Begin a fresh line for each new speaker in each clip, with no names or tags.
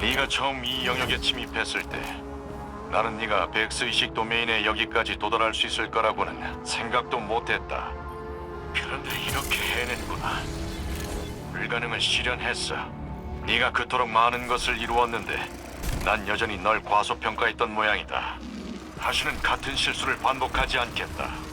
네가 처음 이 영역에 침입했을 때 나는 네가 백스의식 도메인에 여기까지 도달할 수 있을 거라고는 생각도 못했다. 그런데 이렇게 해냈구나. 불가능을 실현했어. 네가 그토록 많은 것을 이루었는데 난 여전히 널 과소평가했던 모양이다. 다시는 같은 실수를 반복하지 않겠다.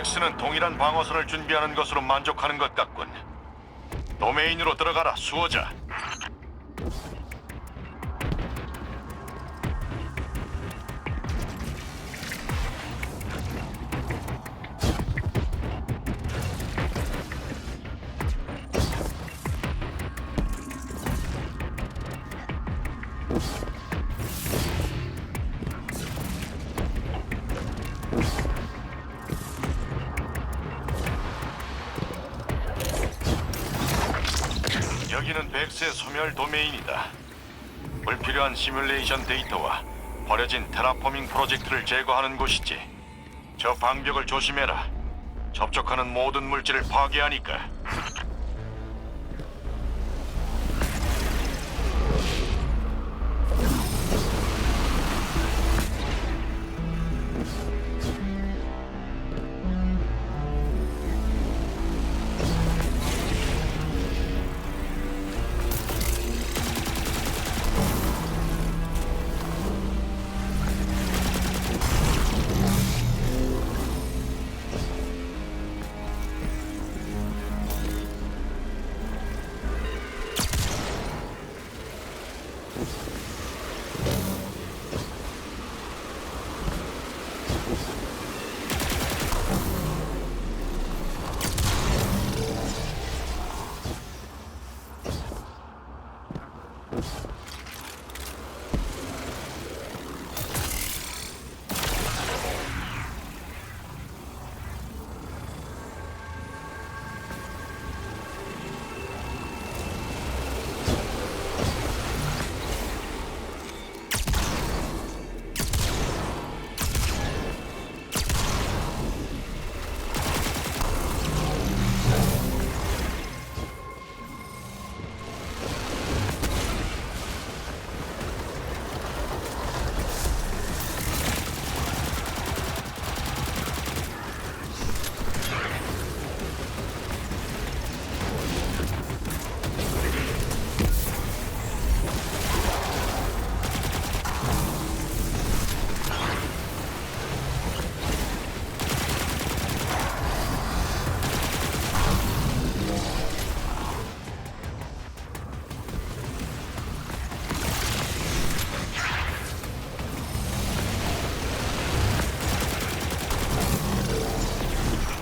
엑스는 동일한 방어선을 준비하는 것으로 만족하는 것 같군. 도메인으로 들어가라, 수호자. 여기는 백스의 소멸 도메인이다. 불필요한 시뮬레이션 데이터와 버려진 테라포밍 프로젝트를 제거하는 곳이지. 저 방벽을 조심해라. 접촉하는 모든 물질을 파괴하니까.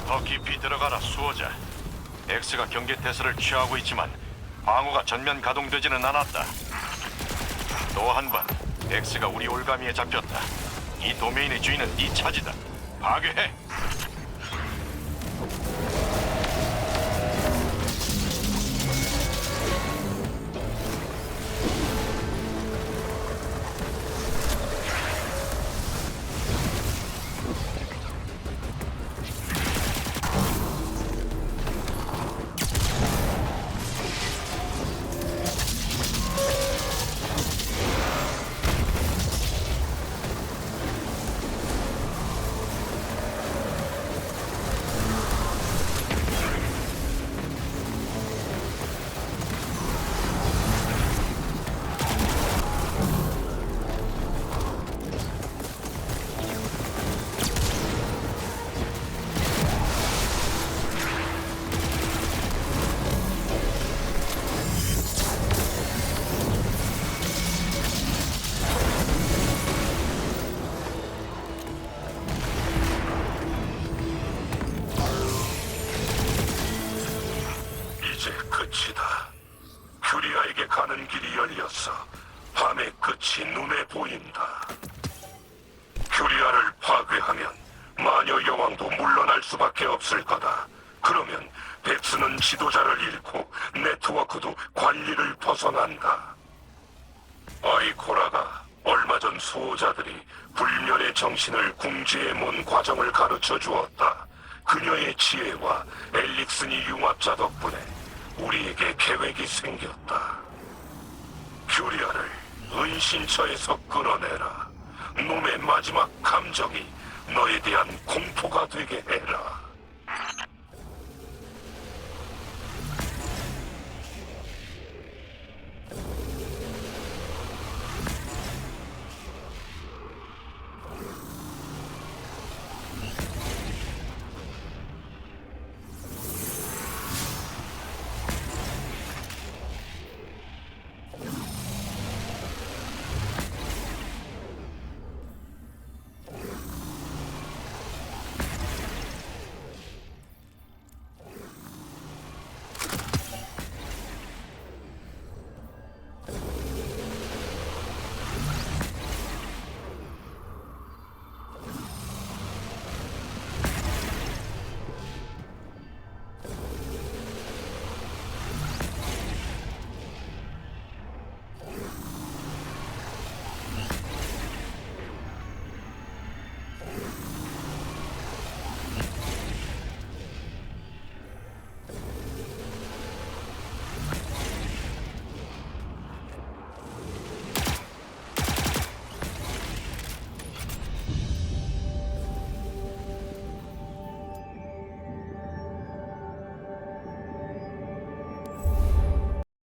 더 깊이 들어가라, 수호자. 엑스가 경계 태세를 취하고 있지만 방어가 전면 가동되지는 않았다. 또 한 번, 엑스가 우리 올가미에 잡혔다. 이 도메인의 주인은 네 차지다. 파괴해. 끝이다. 큐리아에게 가는 길이 열렸어.
밤의 끝이 눈에 보인다. 큐리아를 파괴하면 마녀 여왕도 물러날 수밖에 없을 거다. 그러면 백스는 지도자를 잃고 네트워크도 관리를 벗어난다. 아이코라가 얼마 전 수호자들이 불멸의 정신을 궁지에 몬 과정을 가르쳐 주었다. 그녀의 지혜와 엘릭슨이 융합자 덕분에 우리에게 계획이 생겼다. 규리아를 은신처에서 끌어내라. 놈의 마지막 감정이 너에 대한 공포가 되게 해라.